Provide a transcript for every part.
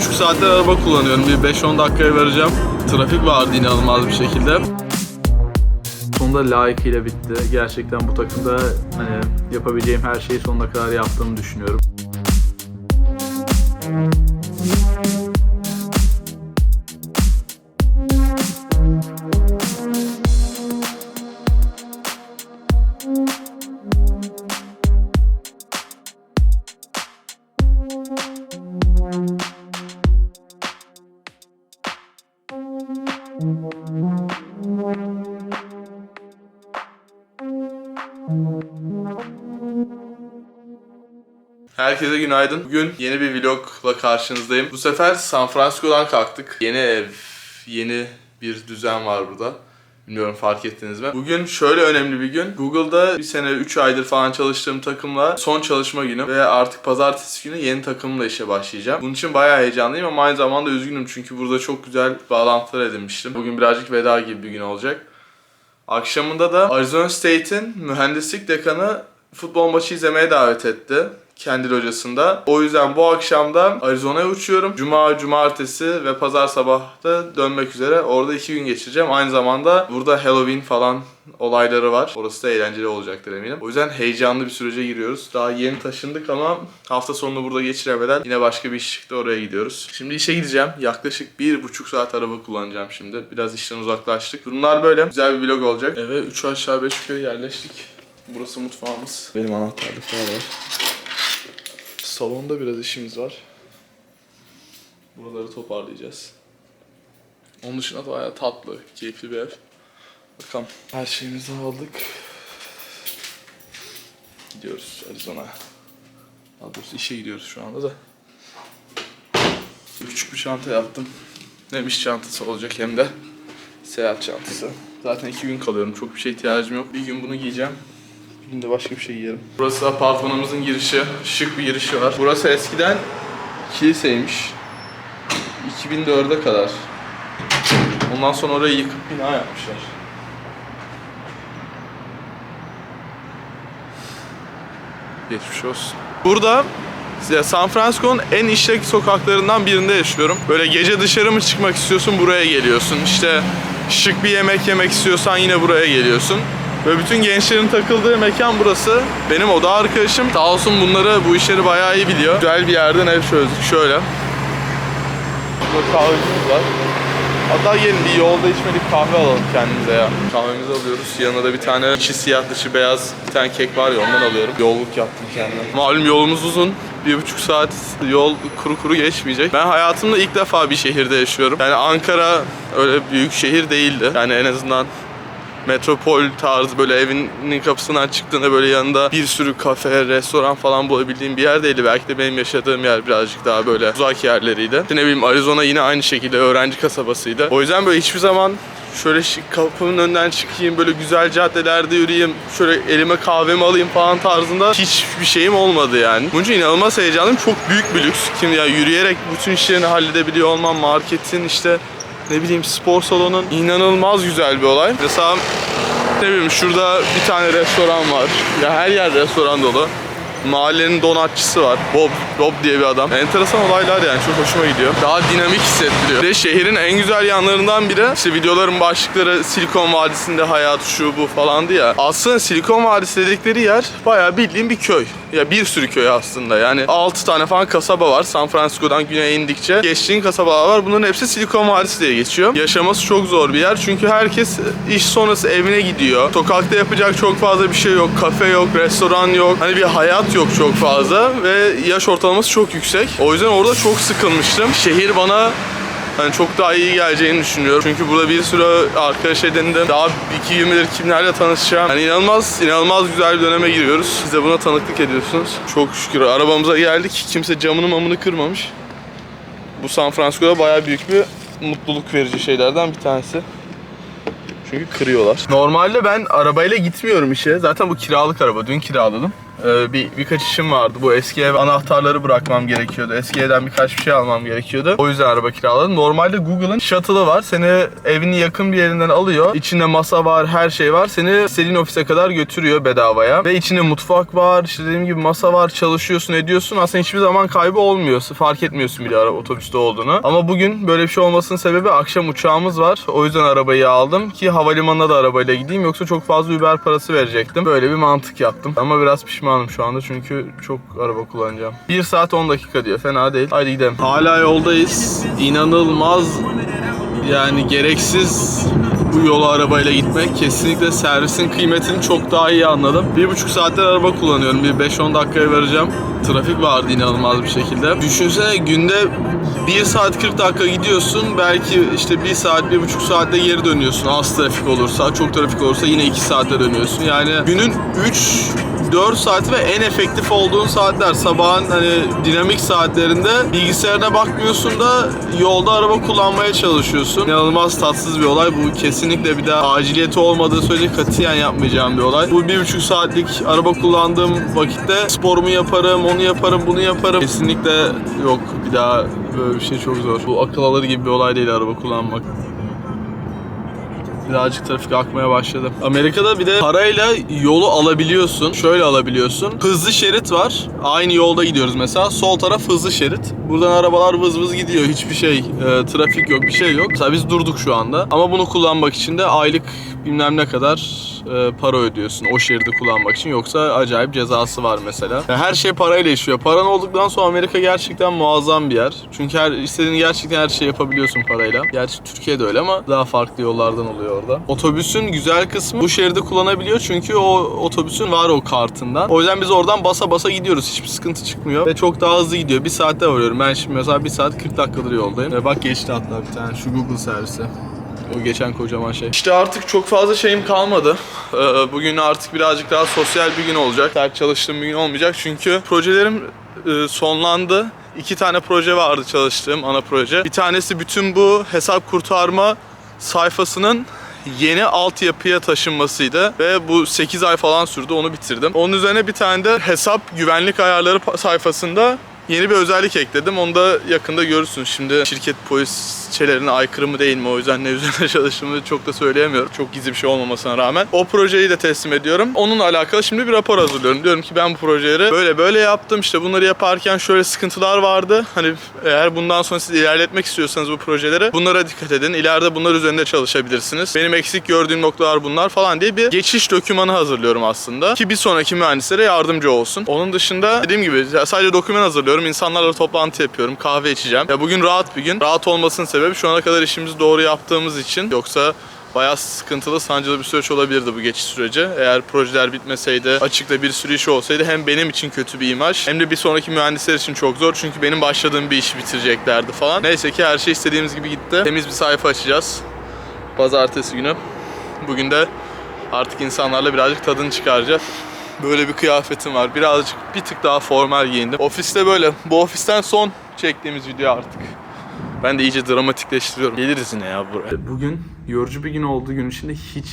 buçuk saattir araba kullanıyorum. Bir 5-10 dakikaya vereceğim. Trafik vardı inanılmaz bir şekilde. Sonunda layıkıyla bitti. Gerçekten bu takımda hani yapabileceğim her şeyi sonuna kadar yaptığımı düşünüyorum. Herkese günaydın. Bugün yeni bir vlogla karşınızdayım. Bu sefer San Francisco'dan kalktık. Yeni ev, yeni bir düzen var burada. Bilmiyorum fark ettiniz mi? Bugün şöyle önemli bir gün. Google'da bir sene 3 aydır falan çalıştığım takımla son çalışma günüm ve artık pazartesi günü yeni takımla işe başlayacağım. Bunun için bayağı heyecanlıyım ama aynı zamanda üzgünüm çünkü burada çok güzel bağlantılar edinmiştim. Bugün birazcık veda gibi bir gün olacak. Akşamında da Arizona State'in mühendislik dekanı futbol maçı izlemeye davet etti. Kendi locasında. O yüzden bu akşam da Arizona'ya uçuyorum. Cuma, cumartesi ve pazar sabah da dönmek üzere. Orada iki gün geçireceğim. Aynı zamanda burada Halloween falan olayları var. Orası da eğlenceli olacaktır eminim. O yüzden heyecanlı bir sürece giriyoruz. Daha yeni taşındık ama hafta sonunu burada geçiremeden yine başka bir iş çıktı oraya gidiyoruz. Şimdi işe gideceğim. Yaklaşık bir buçuk saat araba kullanacağım şimdi. Biraz işten uzaklaştık. Durumlar böyle. Güzel bir vlog olacak. Eve 3 aşağı 5 yukarı yerleştik. Burası mutfağımız. Benim anahtarlıklar var. Salonda biraz işimiz var. Buraları toparlayacağız. Onun dışında da bayağı tatlı, keyifli bir ev. Bakalım. Her şeyimizi aldık. Gidiyoruz Arizona. Daha doğrusu işe gidiyoruz şu anda da. Küçük bir çanta yaptım. Hem iş çantası olacak hem de seyahat çantası. Zaten iki gün kalıyorum. Çok bir şey ihtiyacım yok. Bir gün bunu giyeceğim. De başka bir şey giyerim. Burası apartmanımızın girişi. Şık bir girişi var. Burası eskiden kiliseymiş. 2004'e kadar. Ondan sonra orayı yıkıp bina yapmışlar. Geçmiş olsun. Burada San Francisco'nun en işlek sokaklarından birinde yaşıyorum. Böyle gece dışarı mı çıkmak istiyorsun buraya geliyorsun. İşte şık bir yemek yemek istiyorsan yine buraya geliyorsun. Ve bütün gençlerin takıldığı mekan burası. Benim oda arkadaşım sağ olsun bunları bu işleri bayağı iyi biliyor. Güzel bir yerden ev çözdük şöyle. Burada kahvemiz var. Hatta gelin bir yolda içmedik kahve alalım kendimize ya. Kahvemizi alıyoruz. Yanına da bir tane içi siyah dışı beyaz bir tane kek var ya ondan alıyorum. Yolluk yaptım kendime. Malum yolumuz uzun. Bir buçuk saat yol kuru kuru geçmeyecek. Ben hayatımda ilk defa bir şehirde yaşıyorum. Yani Ankara öyle büyük şehir değildi. Yani en azından metropol tarzı böyle evinin kapısından çıktığında böyle yanında bir sürü kafe, restoran falan bulabildiğim bir yer değildi. Belki de benim yaşadığım yer birazcık daha böyle uzak yerleriydi. İşte ne bileyim Arizona yine aynı şekilde öğrenci kasabasıydı. O yüzden böyle hiçbir zaman şöyle kapının önünden çıkayım, böyle güzel caddelerde yürüyeyim, şöyle elime kahvemi alayım falan tarzında hiçbir şeyim olmadı yani. Bunun inanılmaz heyecanlıyım. Çok büyük bir lüks. Kim ya yürüyerek bütün işlerini halledebiliyor olmam, marketin işte ne bileyim spor salonun inanılmaz güzel bir olay. Mesela ne bileyim şurada bir tane restoran var. Ya her yer restoran dolu. Mahallenin donatçısı var. Bob, Bob diye bir adam. Enteresan olaylar yani çok hoşuma gidiyor. Daha dinamik hissettiriyor. Bir de şehrin en güzel yanlarından biri işte videoların başlıkları Silikon Vadisi'nde hayat şu bu falandı ya. Aslında Silikon Vadisi dedikleri yer bayağı bildiğin bir köy. Ya bir sürü köy aslında. Yani 6 tane falan kasaba var. San Francisco'dan güneye indikçe geçtiğin kasabalar var. Bunların hepsi Silikon Vadisi diye geçiyor. Yaşaması çok zor bir yer. Çünkü herkes iş sonrası evine gidiyor. Sokakta yapacak çok fazla bir şey yok. Kafe yok, restoran yok. Hani bir hayat yok çok fazla ve yaş ortalaması çok yüksek. O yüzden orada çok sıkılmıştım. Şehir bana Hani çok daha iyi geleceğini düşünüyorum. Çünkü burada bir sürü arkadaş edindim. Daha iki gün bilir kimlerle tanışacağım. Yani inanılmaz, inanılmaz güzel bir döneme giriyoruz. Siz de buna tanıklık ediyorsunuz. Çok şükür arabamıza geldik. Kimse camını mamını kırmamış. Bu San Francisco'da bayağı büyük bir mutluluk verici şeylerden bir tanesi. Çünkü kırıyorlar. Normalde ben arabayla gitmiyorum işe. Zaten bu kiralık araba. Dün kiraladım. Ee, bir birkaç işim vardı. Bu eski ev anahtarları bırakmam gerekiyordu. Eski evden birkaç bir şey almam gerekiyordu. O yüzden araba kiraladım. Normalde Google'ın shuttle'ı var. Seni evinin yakın bir yerinden alıyor. İçinde masa var, her şey var. Seni istediğin ofise kadar götürüyor bedavaya. Ve içinde mutfak var, işte dediğim gibi masa var. Çalışıyorsun, ediyorsun. Aslında hiçbir zaman kaybı olmuyor. Fark etmiyorsun bile araba otobüste olduğunu. Ama bugün böyle bir şey olmasının sebebi akşam uçağımız var. O yüzden arabayı aldım ki havalimanına da arabayla gideyim. Yoksa çok fazla Uber parası verecektim. Böyle bir mantık yaptım. Ama biraz pişmanım şu anda çünkü çok araba kullanacağım. 1 saat 10 dakika diyor. Fena değil. Haydi gidelim. Hala yoldayız. İnanılmaz yani gereksiz bu yolu arabayla gitmek. Kesinlikle servisin kıymetini çok daha iyi anladım. Bir buçuk saattir araba kullanıyorum. Bir 5-10 dakikaya varacağım. Trafik vardı inanılmaz bir şekilde. Düşünsene günde 1 saat 40 dakika gidiyorsun. Belki işte 1 saat, 1,5 saatte geri dönüyorsun. Az trafik olursa, çok trafik olursa yine 2 saatte dönüyorsun. Yani günün 3 4 saat ve en efektif olduğun saatler sabahın hani dinamik saatlerinde bilgisayarına bakmıyorsun da yolda araba kullanmaya çalışıyorsun. İnanılmaz tatsız bir olay. Bu kesinlikle bir daha aciliyeti olmadığı sürece katiyen yapmayacağım bir olay. Bu bir buçuk saatlik araba kullandığım vakitte sporumu yaparım, onu yaparım, bunu yaparım. Kesinlikle yok bir daha böyle bir şey çok zor. Bu akıl alır gibi bir olay değil araba kullanmak. Birazcık trafik akmaya başladı. Amerika'da bir de parayla yolu alabiliyorsun. Şöyle alabiliyorsun. Hızlı şerit var. Aynı yolda gidiyoruz mesela. Sol taraf hızlı şerit. Buradan arabalar vız vız gidiyor. Hiçbir şey, e, trafik yok, bir şey yok. Mesela biz durduk şu anda. Ama bunu kullanmak için de aylık bilmem ne kadar e, para ödüyorsun o şeridi kullanmak için. Yoksa acayip cezası var mesela. Yani her şey parayla işliyor. Paran olduktan sonra Amerika gerçekten muazzam bir yer. Çünkü her istediğin gerçekten her şeyi yapabiliyorsun parayla. Gerçi Türkiye'de öyle ama daha farklı yollardan oluyor orada. Otobüsün güzel kısmı bu şeridi kullanabiliyor çünkü o otobüsün var o kartından. O yüzden biz oradan basa basa gidiyoruz. Hiçbir sıkıntı çıkmıyor ve çok daha hızlı gidiyor. Bir saatte varıyorum. Ben şimdi mesela bir saat 40 dakikadır yoldayım. Ve bak geçti hatta bir tane şu Google servisi. O geçen kocaman şey. İşte artık çok fazla şeyim kalmadı. Ee, Bugün artık birazcık daha sosyal bir gün olacak. Ders çalıştığım bir gün olmayacak. Çünkü projelerim e, sonlandı. İki tane proje vardı çalıştığım ana proje. Bir tanesi bütün bu hesap kurtarma sayfasının yeni altyapıya taşınmasıydı ve bu 8 ay falan sürdü onu bitirdim. Onun üzerine bir tane de hesap güvenlik ayarları sayfasında yeni bir özellik ekledim. Onu da yakında görürsün. Şimdi şirket polisçelerine aykırı mı değil mi o yüzden ne üzerine çalıştığımı çok da söyleyemiyorum. Çok gizli bir şey olmamasına rağmen. O projeyi de teslim ediyorum. Onunla alakalı şimdi bir rapor hazırlıyorum. Diyorum ki ben bu projeleri böyle böyle yaptım. İşte bunları yaparken şöyle sıkıntılar vardı. Hani eğer bundan sonra siz ilerletmek istiyorsanız bu projeleri bunlara dikkat edin. İleride bunlar üzerinde çalışabilirsiniz. Benim eksik gördüğüm noktalar bunlar falan diye bir geçiş dokümanı hazırlıyorum aslında. Ki bir sonraki mühendislere yardımcı olsun. Onun dışında dediğim gibi sadece doküman hazırlıyorum. İnsanlarla toplantı yapıyorum. Kahve içeceğim. Ya bugün rahat bir gün. Rahat olmasının sebebi şu ana kadar işimizi doğru yaptığımız için. Yoksa bayağı sıkıntılı, sancılı bir süreç olabilirdi bu geçiş süreci. Eğer projeler bitmeseydi, açıkta bir sürü iş olsaydı hem benim için kötü bir imaj hem de bir sonraki mühendisler için çok zor. Çünkü benim başladığım bir işi bitireceklerdi falan. Neyse ki her şey istediğimiz gibi gitti. Temiz bir sayfa açacağız. Pazartesi günü. Bugün de artık insanlarla birazcık tadını çıkaracağız. Böyle bir kıyafetim var. Birazcık bir tık daha formal giyindim. Ofiste böyle. Bu ofisten son çektiğimiz video artık. Ben de iyice dramatikleştiriyorum. Geliriz yine ya buraya. Bugün yorucu bir gün olduğu gün içinde hiç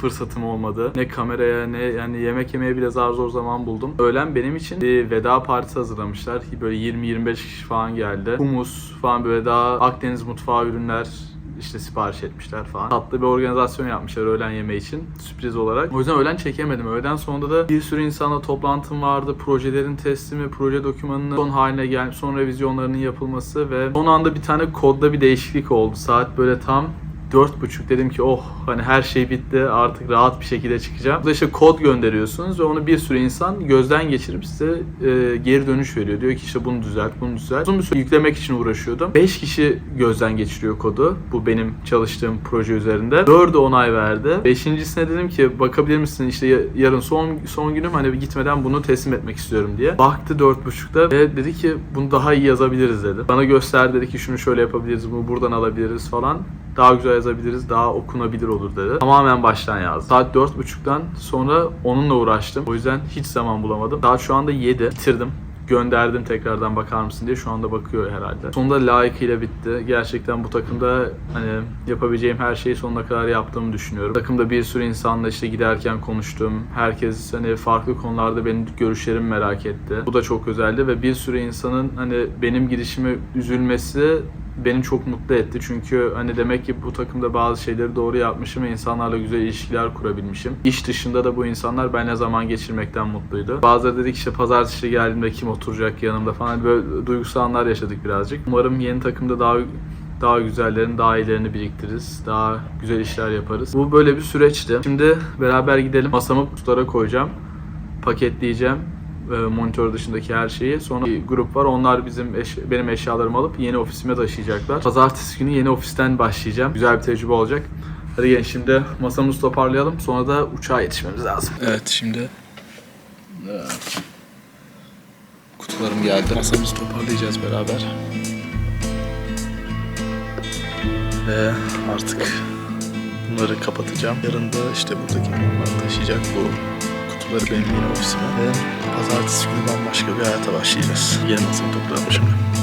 fırsatım olmadı. Ne kameraya ne yani yemek yemeye bile zar zor zaman buldum. Öğlen benim için bir veda partisi hazırlamışlar. Böyle 20-25 kişi falan geldi. Humus falan böyle daha Akdeniz mutfağı ürünler işte sipariş etmişler falan. Tatlı bir organizasyon yapmışlar öğlen yemeği için sürpriz olarak. O yüzden öğlen çekemedim. Öğlen sonunda da bir sürü insanla toplantım vardı. Projelerin teslimi, proje dokümanının son haline gelmiş, son revizyonlarının yapılması ve son anda bir tane kodda bir değişiklik oldu. Saat böyle tam dört buçuk dedim ki oh hani her şey bitti artık rahat bir şekilde çıkacağım. Burada işte kod gönderiyorsunuz ve onu bir sürü insan gözden geçirip size e, geri dönüş veriyor. Diyor ki işte bunu düzelt, bunu düzelt. Uzun bir süre yüklemek için uğraşıyordum. 5 kişi gözden geçiriyor kodu. Bu benim çalıştığım proje üzerinde. 4'ü onay verdi. Beşincisine dedim ki bakabilir misin işte ya- yarın son son günüm hani gitmeden bunu teslim etmek istiyorum diye. Baktı dört buçukta ve dedi ki bunu daha iyi yazabiliriz dedi. Bana göster dedi ki şunu şöyle yapabiliriz, bunu buradan alabiliriz falan daha güzel yazabiliriz, daha okunabilir olur dedi. Tamamen baştan yazdım. Saat 4.30'dan sonra onunla uğraştım. O yüzden hiç zaman bulamadım. Saat şu anda 7. Bitirdim. gönderdim tekrardan bakar mısın diye şu anda bakıyor herhalde. Sonunda layıkıyla bitti. Gerçekten bu takımda hani yapabileceğim her şeyi sonuna kadar yaptığımı düşünüyorum. Takımda bir sürü insanla işte giderken konuştum. Herkes hani farklı konularda benim görüşlerimi merak etti. Bu da çok özeldi ve bir sürü insanın hani benim gidişime üzülmesi beni çok mutlu etti. Çünkü hani demek ki bu takımda bazı şeyleri doğru yapmışım ve insanlarla güzel ilişkiler kurabilmişim. İş dışında da bu insanlar benimle zaman geçirmekten mutluydu. Bazıları dedik işte pazartesi geldiğimde kim oturacak yanımda falan böyle duygusal anlar yaşadık birazcık. Umarım yeni takımda daha daha güzellerini, daha iyilerini biriktiririz. Daha güzel işler yaparız. Bu böyle bir süreçti. Şimdi beraber gidelim. Masamı kutulara koyacağım. Paketleyeceğim monitör dışındaki her şeyi. Sonra bir grup var. Onlar bizim eş- benim eşyalarımı alıp yeni ofisime taşıyacaklar. Pazartesi günü yeni ofisten başlayacağım. Güzel bir tecrübe olacak. Hadi gelin şimdi masamızı toparlayalım. Sonra da uçağa yetişmemiz lazım. Evet şimdi e, kutularım geldi. Masamızı toparlayacağız beraber. Ve artık bunları kapatacağım. Yarın da işte buradaki onlar taşıyacak bu kutuları benim yeni ofisime. Ve pazartesi günü bambaşka bir hayata başlayacağız. Yeni masamı toplayalım şimdi.